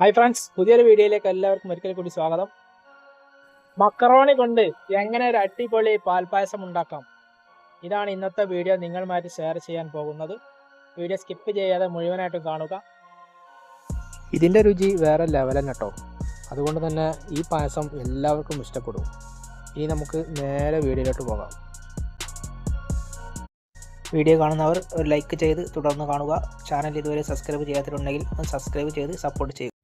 Hi friends പുതിയൊരു വീഡിയോയിലേക്ക് എല്ലാവർക്കും ഒരിക്കൽ കൂടി സ്വാഗതം. മക്കറോണി കൊണ്ട് എങ്ങനെ ഒരു അടിപൊളി പാൽപ്പായസം ഉണ്ടാക്കാം? ഇതാണ് ഇന്നത്തെ വീഡിയോ നിങ്ങളുമായിട്ട് ഷെയർ ചെയ്യാൻ പോകുന്നത്. വീഡിയോ സ്കിപ്പ് ചെയ്യാതെ മുഴുവനായിട്ടും കാണുക. ഇതിന്റെ രുചി വേറെ ലെവലാണ് കേട്ടോ അതുകൊണ്ട് തന്നെ ഈ പായസം എല്ലാവർക്കും ഇഷ്ടപ്പെടും. ഇനി നമുക്ക് നേരെ വീഡിയോയിലോട്ട് പോകാം. വീഡിയോ കാണുന്നവർ ഒരു ലൈക്ക് ചെയ്ത് തുടർന്ന് കാണുക. ചാനൽ ഇതുവരെ സബ്സ്ക്രൈബ് ചെയ്യാത്തിട്ടുണ്ടെങ്കിൽ സബ്സ്ക്രൈബ് ചെയ്ത് സപ്പോർട്ട് ചെയ്യുക.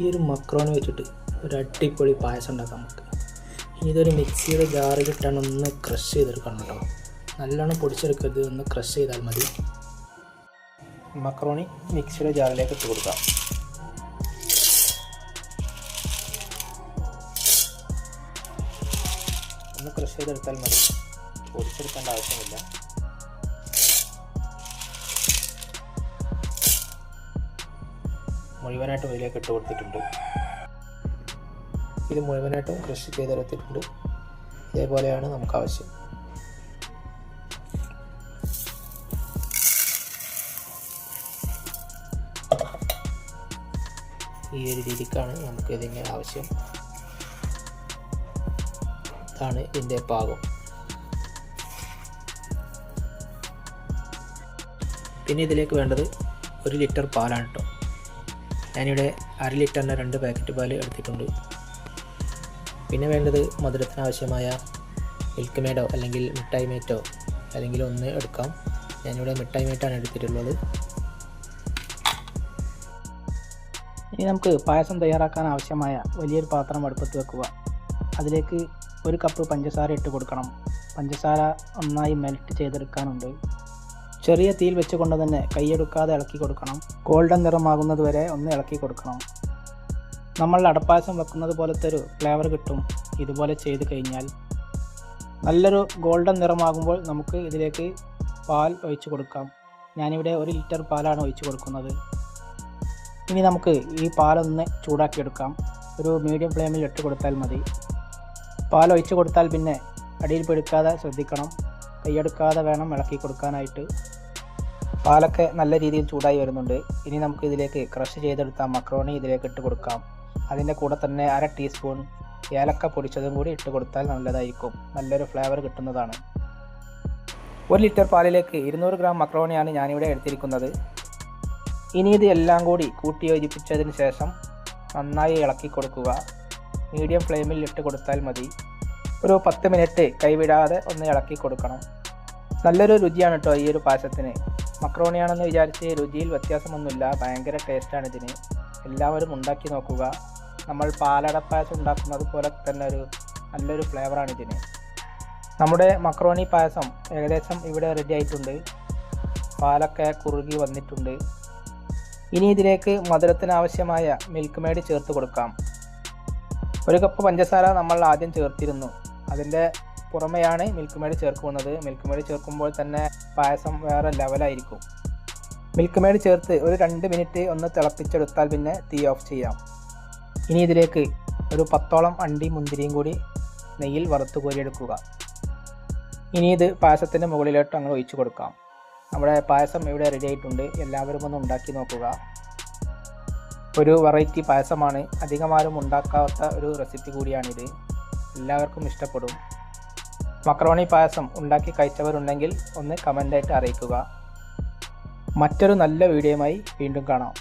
ഈ ഒരു മക്രോണി വെച്ചിട്ട് ഒരു അടിപൊളി പായസം ഉണ്ടാക്കാം നമുക്ക്. ഇതൊരു മിക്സിയുടെ ജാറിലിട്ടാണ് ഒന്ന് ക്രഷ് ചെയ്തെടുക്കണം കേട്ടോ. നല്ലോണം പൊടിച്ചെടുക്കരുത് ഒന്ന് ക്രഷ് ചെയ്താൽ മതി. മക്രോണി മിക്സിയുടെ ജാറിലേക്ക് ഇട്ട് കൊടുക്കാം. ഒന്ന് ക്രഷ് ചെയ്തെടുത്താൽ മതി. പൊടിച്ചെടുക്കേണ്ട ആവശ്യമില്ല. മുഴുവനായിട്ടും ഇതിലേക്ക് ഇട്ട് കൊടുത്തിട്ടുണ്ട്. ഇത് മുഴുവനായിട്ടും കൃഷി ചെയ്തെടുത്തിട്ടുണ്ട്. ഇതേപോലെയാണ് നമുക്ക് ആവശ്യം. ഈ ഒരു രീതിക്കാണ് നമുക്ക് ഇതിന്റെ ആവശ്യം. ഇതാണ് ഇതിന്റെ പാകം. പിന്നെ ഇതിലേക്ക് വേണ്ടത് ഒരു ലിറ്റർ പാലാണ് കേട്ടോ ഞാനിവിടെ അര ലിറ്ററിന്റെ രണ്ട് പാക്കറ്റ് പാൽ എടുത്തിട്ടുണ്ട്. പിന്നെ വേണ്ടത് മധുരത്തിന് ആവശ്യമായ മിൽക്ക് മേഡോ അല്ലെങ്കിൽ മിഠായി മേറ്റോ അല്ലെങ്കിൽ ഒന്ന് എടുക്കാം. ഞാനിവിടെ മിഠായി മേറ്റാണ് എടുത്തിട്ടുള്ളത്. ഇനി നമുക്ക് പായസം തയ്യാറാക്കാൻ ആവശ്യമായ വലിയൊരു പാത്രം അടുപ്പത്ത് വെക്കുക. അതിലേക്ക് ഒരു കപ്പ് പഞ്ചസാര ഇട്ട് കൊടുക്കണം. പഞ്ചസാര നന്നായി മെൽറ്റ് ചെയ്തെടുക്കാനുണ്ട്. ചെറിയ തീയിൽ വെച്ചുകൊണ്ട് തന്നെ കൈയെടുക്കാതെ ഇളക്കി കൊടുക്കണം. ഗോൾഡൻ നിറമാകുന്നത് വരെ ഒന്ന് ഇളക്കി കൊടുക്കണം. നമ്മൾ അടപ്പായസം വെക്കുന്നത് പോലത്തെ ഒരു ഫ്ലേവർ കിട്ടും ഇതുപോലെ ചെയ്ത് കഴിഞ്ഞാൽ. നല്ലൊരു ഗോൾഡൻ നിറമാകുമ്പോൾ നമുക്ക് ഇതിലേക്ക് പാൽ ഒഴിച്ചു കൊടുക്കാം. ഞാനിവിടെ ഒരു ലിറ്റർ പാലാണ് ഒഴിച്ചു കൊടുക്കുന്നത്. ഇനി നമുക്ക് ഈ പാലൊന്ന് ചൂടാക്കിയെടുക്കാം ഒരു മീഡിയം ഫ്ലെയിമിൽ ഇട്ട് കൊടുത്താൽ മതി. പാൽ ഒഴിച്ചു കൊടുത്താൽ പിന്നെ അടിയിൽ പിടിക്കാതെ ശ്രദ്ധിക്കണം. കൈയെടുക്കാതെ വേണം ഇളക്കി കൊടുക്കാനായിട്ട്. പാലൊക്കെ നല്ല രീതിയിൽ ചൂടായി വരുന്നുണ്ട്. ഇനി നമുക്ക് ഇതിലേക്ക് ക്രഷ് ചെയ്തെടുത്ത മക്രോണി ഇതിലേക്ക് ഇട്ട് കൊടുക്കാം. അതിന്റെ കൂടെ തന്നെ അര ടീസ്പൂൺ ഏലക്ക പൊടിച്ചതും കൂടി ഇട്ട് കൊടുത്താൽ നല്ലതായിരിക്കും. നല്ലൊരു ഫ്ലേവർ കിട്ടുന്നതാണ്. ഒരു ലിറ്റർ പാലിലേക്ക് ഇരുന്നൂറ് ഗ്രാം മക്രോണിയാണ് ഞാനിവിടെ എടുത്തിരിക്കുന്നത്. ഇനി ഇത് എല്ലാം കൂടി കൂട്ടി യോജിപ്പിച്ചതിന് ശേഷം നന്നായി ഇളക്കി കൊടുക്കുക. മീഡിയം ഫ്ലെയിമിൽ ഇട്ട് കൊടുത്താൽ മതി. ഒരു പത്ത് മിനിറ്റ് കൈവിടാതെ ഒന്ന് ഇളക്കി കൊടുക്കണം. നല്ലൊരു രുചിയാണ് കേട്ടോ ഈ ഒരു പായസത്തിന്. മക്രോണിയാണെന്ന് വിചാരിച്ച് രുചിയിൽ വ്യത്യാസമൊന്നുമില്ല. ഭയങ്കര ടേസ്റ്റാണ് ഇതിന്. എല്ലാവരും ഉണ്ടാക്കി നോക്കുക. നമ്മൾ പാലട പായസം ഉണ്ടാക്കുന്നത് പോലെ തന്നെ ഒരു നല്ലൊരു ഫ്ലേവറാണ് ഇതിന്. നമ്മുടെ മക്രോണി പായസം ഏകദേശം ഇവിടെ റെഡി ആയിട്ടുണ്ട്. പാലൊക്കെ കുറുകി വന്നിട്ടുണ്ട്. ഇനി ഇതിലേക്ക് മധുരത്തിനാവശ്യമായ മിൽക്ക് മേഡ് ചേർത്ത് കൊടുക്കാം. ഒരു കപ്പ് പഞ്ചസാര നമ്മൾ ആദ്യം ചേർത്തിരുന്നു. അതിന്റെ പുറമെയാണ് മിൽക്ക് മേഡ് ചേർക്കുന്നത്. മിൽക്ക് മേഡ് ചേർക്കുമ്പോൾ തന്നെ പായസം വേറെ ലെവലായിരിക്കും മിൽക്ക് മേഡ് ചേർത്ത് ഒരു രണ്ട് മിനിറ്റ് ഒന്ന് തിളപ്പിച്ചെടുത്താൽ പിന്നെ തീ ഓഫ് ചെയ്യാം. ഇനി ഇതിലേക്ക് ഒരു പത്തോളം അണ്ടി മുന്തിരിയും കൂടി നെയ്യിൽ വറുത്ത് കോരിയെടുക്കുക. ഇനി ഇത് പായസത്തിന്റെ മുകളിലോട്ട് അങ്ങ് ഒഴിച്ചു കൊടുക്കാം. നമ്മുടെ പായസം ഇവിടെ റെഡി ആയിട്ടുണ്ട്. എല്ലാവരും ഒന്ന് ഉണ്ടാക്കി നോക്കുക. ഒരു വെറൈറ്റി പായസമാണ്. അധികമാരും ഉണ്ടാക്കാത്ത ഒരു റെസിപ്പി കൂടിയാണിത്. എല്ലാവർക്കും ഇഷ്ടപ്പെടും. മക്രോണി പായസം ഉണ്ടാക്കി കഴിച്ചവരുണ്ടെങ്കിൽ ഒന്ന് കമന്റായിട്ട് അറിയിക്കുക. മറ്റൊരു നല്ല വീഡിയോയുമായി വീണ്ടും കാണാം.